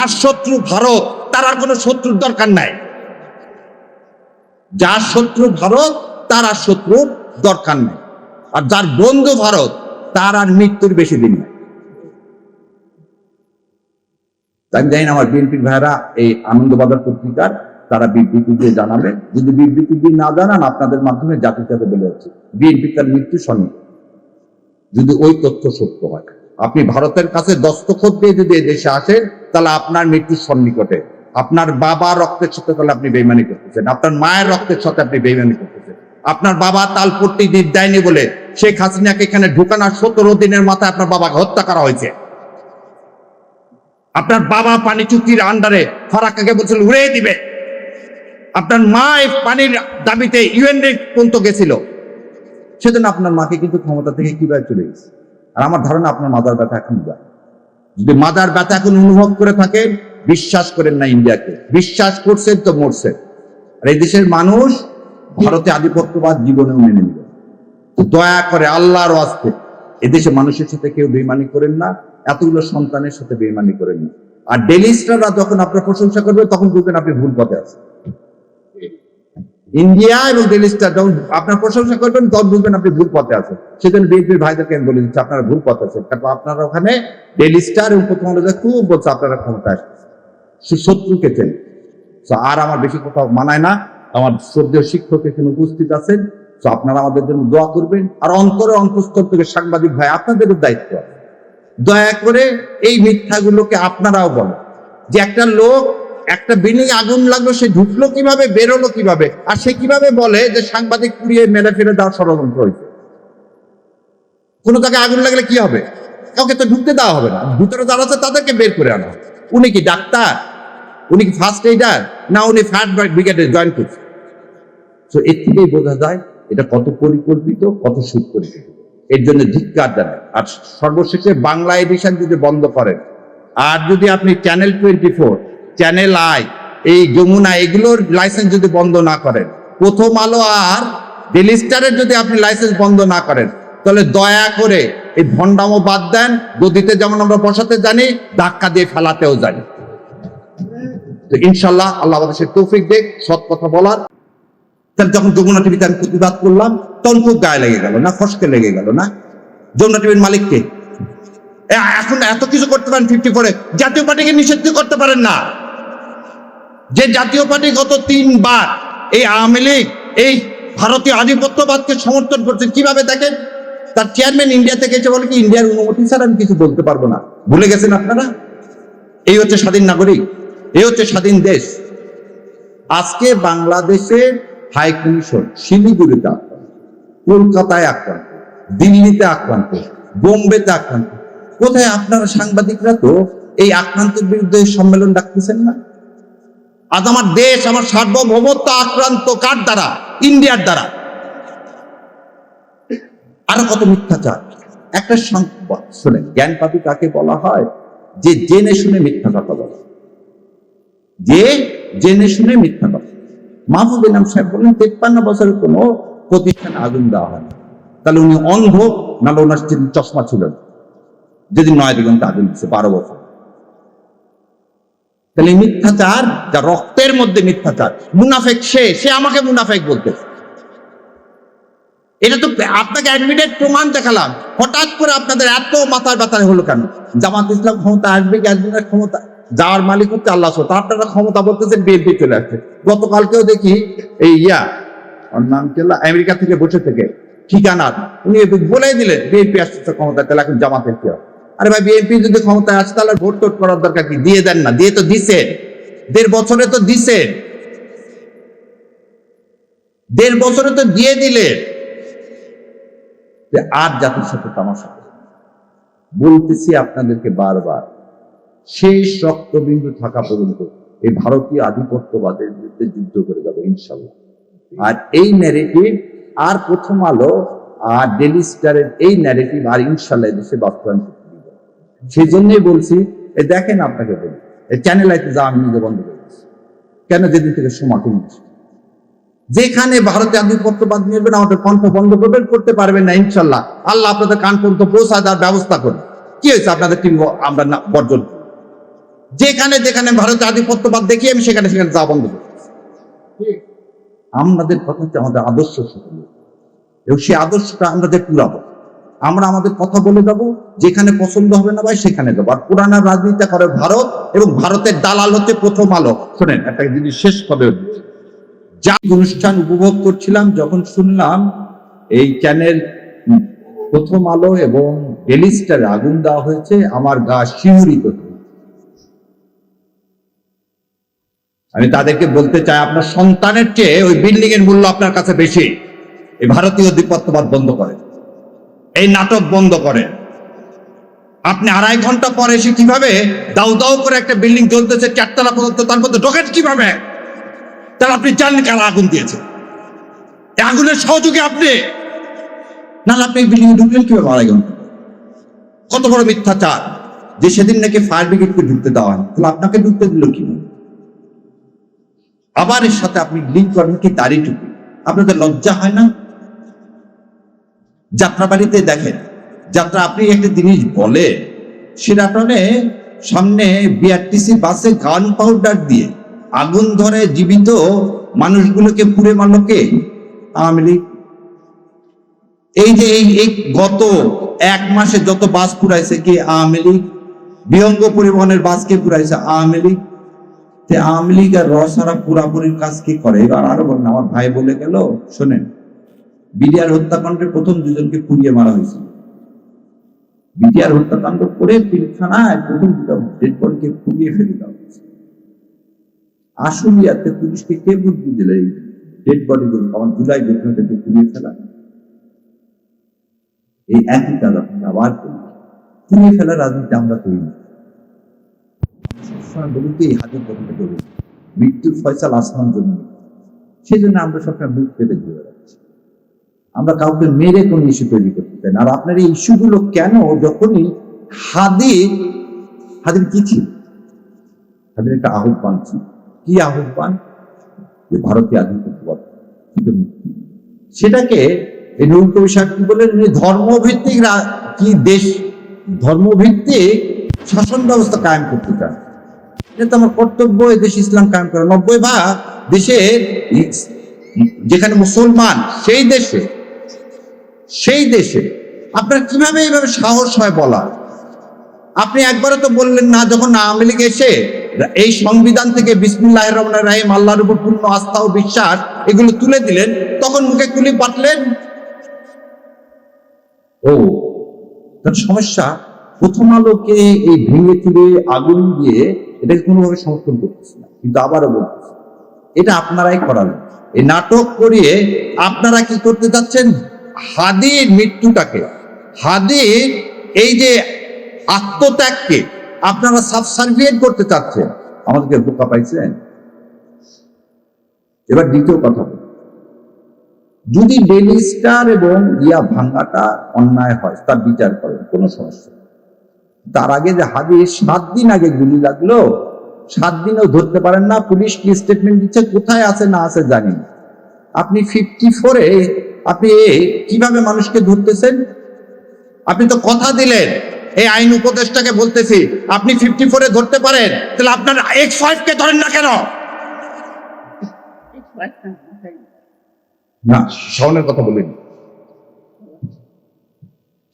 আর শত্রু ভারত, তার আর কোনো শত্রুর দরকার নাই। যার শত্রু ভারত, তার আর শত্রুর দরকার নেই। আর যার বন্ধু ভারত, তার আর মৃত্যুর বেশি দিন নাই। আমি জানি আমার বিএনপির ভাইরা এই আনন্দবাজার পত্রিকার তারা বিবৃতি দিয়ে জানাবেন যদি বিবৃতি দিয়ে না জানান, আপনাদের মাধ্যমে জাতির সাথে বলে যাচ্ছে, বিএনপি তার মৃত্যু সন্নিহিত যদি ওই তথ্য সত্য হয়। আপনি ভারতের কাছে দস্তখত দিয়ে যদি এই দেশে আসেন তাহলে আপনার মৃত্যুর সন্নিকটে, আপনার বাবা রক্তের সাথে তাহলে আপনি বেইমানি করতেছেন, আপনার মায়ের রক্তের সাথে আপনি বেইমানি করতেছেন, আপনার বাবা তালপট্টি দেয়নি বলে শেখ হাসিনাকে এখানে ঢুকানোর সতেরো দিনের মাথায় আপনার বাবাকে হত্যা করা হয়েছে। আপনার বাবা পানি চুক্তির আন্ডারে ফারাক্কাকে বলছিল, উড়িয়ে দিবে। আপনার মা পানির দাবিতে ইউএন পর্যন্ত গেছিল। সেজন্য আপনার মাকে কিন্তু ক্ষমতা থেকে কীভাবে চলে গেছে? আর আমার ধারণা আপনার মাদার ব্যথা এখন যায়। যদি মাদার ব্যথা এখন অনুভব করে থাকে, বিশ্বাস করেন না ইন্ডিয়াকে। বিশ্বাস করছেন তো মরছেন। আর এই দেশের মানুষ ভারতে আধিপত্যবাদ জীবনেও মেনে নিল দয়া করে আল্লাহর আস্তে এদেশে মানুষের সাথে কেউ বেইমানি করেন না, এতগুলো সন্তানের সাথে বেইমানি করেন না। আর ডেলি স্টাররা যখন আপনার প্রশংসা করবে, তখন বুঝবেন আপনি ভুল পথে আছেন। ইন্ডিয়া এবং ডেলি স্টার যখন আপনার প্রশংসা করবেন, তখন বুঝবেন আপনি ভুল পথে আছেন। সেজন্য বিএনপির ভাইদেরকে আমি বলে দিচ্ছি, আপনারা ভুল পথে আছেন। কারণ আপনারা ওখানে ডেলি স্টার এবং প্রথম আলোতে খুব বলছে, আপনারা ক্ষমতা আসছে শত্রুকে চেন। আর আমার বেশি কথা মানায় না। আমার শ্রদ্ধেয় শিক্ষক এখানে উপস্থিত আছেন। তো আপনারা আমাদের জন্য দোয়া করবেন। আর অন্তরে অন্তঃস্থল থেকে সাংবাদিক ভাই, আপনাদেরও দায়িত্ব দয়া করে এই মিথ্যাগুলোকে আপনারাও বলেন। যে একটা লোক একটা বিল্ডিং আগুন লাগল, সে ঢুকলো কীভাবে, বেরোলো কীভাবে? আর সে কীভাবে বলে যে সাংবাদিক পুড়িয়ে মেরে ফেলে দেওয়ার ষড়যন্ত্র হয়েছে? কোনো জায়গায় আগুন লাগলে কি হবে? কাউকে তো ঢুকতে দেওয়া হবে না। ভিতরে যারা আছে তাদেরকে বের করে আনা উনি কি ডাক্তার? উনি কি ফার্স্ট এইডার না, উনি ফায়ার ব্রিগেডে জয়েন করছে। তো এর থেকেই বোঝা যায়, এটা কত পরিকল্পিত, কত সুপরিকল্পিত এর জন্য ধিক্কার জানায়। আর সর্বশেষে বাংলা এডিশন যদি বন্ধ করেন, আর যদি আপনি channel twenty four channel I এই যমুনা, এগুলোর লাইসেন্স যদি বন্ধ না করেন, প্রথম আলো আর ডেলি স্টারের যদি আপনি লাইসেন্স বন্ধ না করেন, তাহলে দয়া করে এই ভণ্ডামো বাদ দেন, গদিতে যেমন আমরা বসাতে জানি, ধাক্কা দিয়ে ফেলাতেও জানি। ইনশাল্লাহ আল্লাহ আমাদের সে তৌফিক দেখ, সৎ কথা বলার। তাহলে যখন যমুনা টিভিতে আমি প্রতিবাদ করলাম, তখন খুব গায়ে লেগে গেল না, ফসকে লেগে গেল না? যমুনা টিভির মালিককে এখন এত কিছু করতে পারেন ফিফটি ফোরে জাতীয় পার্টিকে নিষিদ্ধ করতে পারেন না। যে জাতীয় পার্টি গত তিনবার এই আওয়ামী লীগ, এই ভারতীয় আধিপত্যবাদকে সমর্থন করছে, কীভাবে দেখেন? তার চেয়ারম্যান ইন্ডিয়া থেকে এসে বলে কি ইন্ডিয়ার অনুমতি স্যার আমি কিছু বলতে পারব না। ভুলে গেছেন আপনারা? এই হচ্ছে স্বাধীন নাগরিক, এই হচ্ছে স্বাধীন দেশ। আজকে বাংলাদেশের হাই কমিশন শিলিগুড়িতে আক্রান্ত, কলকাতায় আক্রান্ত, দিল্লিতে আক্রান্ত, বোম্বেতে আক্রান্ত। কোথায় আপনারা সাংবাদিকরা তো এই আক্রান্তের বিরুদ্ধে সম্মেলন ডাকতেছেন না? আজ আমার দেশ, আমার সার্বভৌমত্ব আক্রান্ত কার দ্বারা? ইন্ডিয়ার দ্বারা। আরও কত মিথ্যাচার? একটা সংবাদ শোনেন জ্ঞানপাতি কাকে বলা হয়? যে জেনে শুনে মিথ্যা কথা বলে। যে জেনে শুনে মিথ্যা কথা মাহমুদ ইনাম সাহেব বললেন, তেপ্পান্ন বছরের কোনো প্রতিষ্ঠানে আগুন দেওয়া হয় তাহলে উনি অন্ধ নাহলে ওনার চশমা ছিল না। যেদিন নয় দিগন্তে আগুন দিচ্ছে, বারো বছর। তাহলে মিথ্যাচার, যা রক্তের মধ্যে মিথ্যাচার, মুনাফেক সে সে আমাকে মুনাফেক বলতেছে। এটা তো আপনাকে অ্যাডমিটেড প্রমাণ দেখালাম। হঠাৎ করে আপনাদের এত মাথার ব্যথা হলো কেন? জামাত ইসলাম ক্ষমতা আসবে কি ক্ষমতা? যার মালিক হচ্ছে আল্লাহ তা আপনারা ক্ষমতা বলতেছেন, বিএনপি চলে আসছে। গতকালকেও দেখি এই ইয়া, ওর নাম ছিল আমেরিকা থেকে বসে থেকে ঠিকানা, উনি বলে দিলেন, বিএনপি আসছে ক্ষমতা তাহলে এখন জামাতের কি হবে? আরে ভাই, বিএনপি যদি ক্ষমতায় আসে, তাহলে ভোট টোট করার দরকার কি? দিয়ে দেন না, দিয়ে তো দিছে। দেড় বছরে তো দিছে। দেড় বছরে তো দিয়ে দিলে। যে আর জাতির সাথে তামাশা বলতেছি আপনাদেরকে বারবার, শেষ রক্তবিন্দু থাকা পর্যন্ত এই ভারতীয় আধিপত্যবাদের বিরুদ্ধে যুদ্ধ করে যাব, ইনশাল্লাহ। আর এই ন্যারেটিভ আর প্রথম আলো, আর ডেলি স্টারের এই ন্যারেটিভ আর ইনশাল্লাহ দেশে বাস্তবায়ন। সেই জন্যই বলছি এ দেখেন আপনাকে বলি এই চ্যানেল আইতে যা আমি নিজে বন্ধ করে কেন যেদিন থেকে সময় যেখানে ভারতে আধিপত্যবাদ নেবেন আমাদের কণ্ঠ বন্ধ করবেন করতে পারবেন না ইনশাল্লাহ। আল্লাহ আপনাদের কান পর্যন্ত পৌঁছায় দেওয়ার ব্যবস্থা করবে কি হয়েছে? আপনাদের টিম আমরা না- বর্জন। যেখানে যেখানে ভারতের আধিপত্যবাদ দেখি আমি সেখানে সেখানে যা বন্ধ করি আমাদের কথা হচ্ছে আমাদের আদর্শ সকল এবং সেই আদর্শটা আমরা যে পুরাবো আমরা আমাদের কথা বলে যাব, যেখানে পছন্দ হবে না ভাই সেখানে যাব আর পুরানা রাজনীতিটা করে ভারত এবং ভারতের দালাল হচ্ছে প্রথম আলো শোনেন, একটা জিনিস শেষ দিচ্ছি। যা অনুষ্ঠান উপভোগ করছিলাম, যখন শুনলাম এই চ্যানেল প্রথম আলো এবং ডেলি স্টারে আগুন দেওয়া হয়েছে, আমার গা শিহরিত। আমি তাদেরকে বলতে চাই, আপনার সন্তানের চেয়ে ওই বিল্ডিং এর মূল্য আপনার কাছে বেশি এই ভারতীয় আধিপত্যবাদ বন্ধ করে এই নাটক বন্ধ করে। আপনি আড়াই ঘণ্টা পরে এসে কীভাবে দাউ দাউ করে একটা বিল্ডিং জ্বলতেছে, চারতলা পর্যন্ত, তার মধ্যে ঢোকেন কীভাবে? তাহলে আপনি জানেন কারা আগুন দিয়েছে। আগুনের সহযোগী আপনি। নাহলে আপনি বিল্ডিং ঢুকলেন কীভাবে আড়াই ঘণ্টা? কত বড় মিথ্যাচার। যে সেদিন নাকি ফায়ার ব্রিগেডকে ঢুকতে দেওয়া হয়। তাহলে আপনাকে ঢুকতে দিল কীভাবে? আবার এর সাথে আপনি লিঙ্ক করেন কি দাড়ি টুপি। আপনাদের লজ্জা হয় না? যাত্রাবাড়িতে দেখেন। যাত্রা আপনি একটা জিনিস বলে আপনারে সামনে বিআরটিসি বাসে গান পাউডার দিয়ে আগুন ধরে জীবিত মানুষগুলোকে পুড়ে মারল কে? আওয়ামী লীগ। এই যে এই গত এক মাসে যত বাস পুরাইছে কি? আওয়ামী লীগ। বিহঙ্গ পরিবহনের বাসকে পুরাইছে আওয়ামী লীগ। আওয়ামী লীগ আর রসারা পুরাপুরির কাজ কি করে? এবার আরও বলেন, আমার ভাই বলে গেল, শোনেন। বিডিআর হত্যাকাণ্ডের প্রথম দুজনকে পুড়িয়ে মারা হয়েছিল। বিডিআর হত্যাকাণ্ড করে পিলখানায় প্রথম দুটো বডিকে পুড়িয়ে ফেলে দেওয়া হয়েছে। আশুলিয়াতে পুলিশকে কে বুদ্ধি দিলে এই ডেড বডি গুলো? আমার জুলাই ঘটনাটাকে পুড়িয়ে ফেলা। এই একই কাজ আপনি আবার করি পুড়িয়ে ফেলা রাজনীতি আমরা করি না। সবসময় বলি হাতের কথাটা বলি। মৃত্যুর ফয়সাল আসমান জন্য সেই জন্য আমরা সবসময় বুক পেতে ঘুরে বেড়াচ্ছি। আমরা কাউকে মেরে কোন ইস্যু তৈরি করতে চাই না। আর আপনার এই ইস্যুগুলো কেন যখনই হাদি, হাদির কি ছিল? হাদির একটা আহ্বান ছিল। কি আহ্বান? যে ভারতীয় আধিপত্যবাদ সেটাকে এই নুরুল কবি কি বলেন ধর্মভিত্তিক কি দেশ, ধর্মভিত্তিক শাসন ব্যবস্থা কায়েম করতে চান। এটা তো আমার কর্তব্য দেশ ইসলাম কায়েম করা। নব্বই দেশের ই- যেখানে মুসলমান, সেই দেশে সেই দেশে। আপনার কীভাবে এইভাবে সাহস হয় বলা আপনি একবারও তো বললেন না, যখন আওয়ামী লীগ এসে এই সংবিধান থেকে বিসমুল্লাহ রহমান রাহিম, আল্লাহর উপর পূর্ণ আস্থা ও বিশ্বাস এগুলো তুলে দিলেন, তখন মুখে কুলি পাটলেন ও, তার সমস্যা, প্রথম আলোকে এই ভেঙে চুরে আগুন দিয়ে এটাকে কোনোভাবে সমর্থন করতেছে না, কিন্তু আবারও বলতেছে। এটা আপনারাই করালেন। এই নাটক করিয়ে আপনারা কি করতে যাচ্ছেন? হাদির মৃত্যুটাকে হাদির এই যে আত্মত্যাগকে আপনারা সাবসার্ভিয়েট করতে চাচ্ছেন, আমাদেরকে বোকা পাইছেন? এবার দ্বিতীয় কথা যদি ডেলি স্টার এবং ইয়া ভাঙ্গাটা অন্যায় হয়, তার বিচার করেন, কোনো সমস্যা তার আগে যে হাদির সাত দিন আগে গুলি লাগল, সাত দিনও ধরতে পারেন না, পুলিশ কি স্টেটমেন্ট দিচ্ছে, কোথায় আছে না আছে জানি আপনি ফিফটি ফোরে আপনি কীভাবে মানুষকে ধরতেছেন? আপনি তো কথা দিলেন এই আইন উপদেষ্টাকে বলতেছি আপনি ফিফটি ফোরে ধরতে পারেন তাহলে আপনার এক্স ফাইভ কে ধরেন না কেন? না শাওনের কথা বলিনি।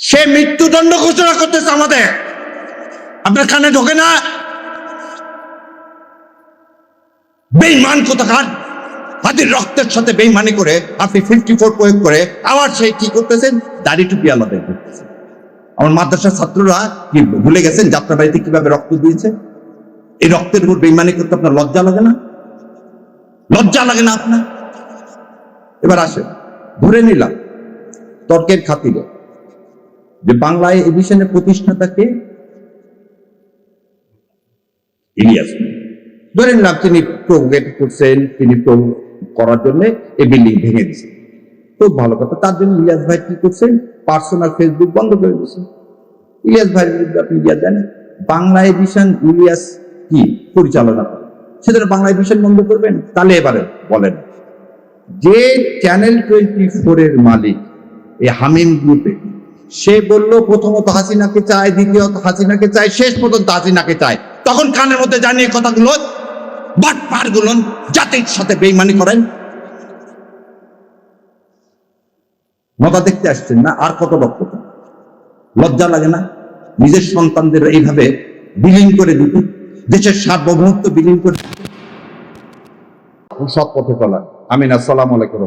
সে মৃত্যুদণ্ড ঘোষণা করতেছে আমাদের। আপনার কানে ঢোকে না? বেইমান কোথাকার? হাতির রক্তের সাথে বেইমানি করে, আপনি ফিফটি ফোর প্রয়োগ করে, আবার সেই কি করতেছেন দাড়ি টুপি আলাদা করতেছেন আমার মাদ্রাসার ছাত্ররা কি ভুলে গেছেন যাত্রাবাড়িতে কীভাবে রক্ত দিয়েছে? এই রক্তের উপর বেইমানি করতে আপনার লজ্জা লাগে না? লজ্জা লাগে না আপনার? এবার আসেন, ধরে নিলাম, তর্কের খাতিরে, যে বাংলায় এডিশনের প্রতিষ্ঠাতাকে ইলিয়াস। ধরে নিলাম, তিনি প্রোগ্রেট করছেন, তিনি তো করার জন্য এই বিল্ডিং ভেঙে দিয়েছেন খুব ভালো কথা। তার জন্য ইলিয়াস ভাই কি করছেন পার্সোনাল ফেসবুক বন্ধ করে দিয়েছেন ইলিয়াস ভাইয়ের বিরুদ্ধে আপনি ইলিয়াস দেন বাংলা এডিশন ইলিয়াস কি পরিচালনা করে? সেজন্য বাংলা এডিশন বন্ধ করবেন? তাহলে এবারে বলেন। যে চ্যানেল টোয়েন্টি ফোর এর মালিক, এই হামিম গ্রুপে সে বলল, প্রথমত হাসিনাকে চায়, দ্বিতীয়ত হাসিনাকে চায়, শেষ পর্যন্ত হাসিনাকে চায়। তখন কানের মধ্যে জানিয়ে কথাগুলো বাট পার গুলন জাতির সাথে বেইমানি করেন। মজা দেখতে আসছেন না? আর কত বক্তব্য? লজ্জা লাগে না? নিজের সন্তানদের এইভাবে বিলীন করে দিতে? দেশের সার্বভৌমত্ব বিলীন করে সৎ পথে চলা আমিন, আসসালামু আলাইকুম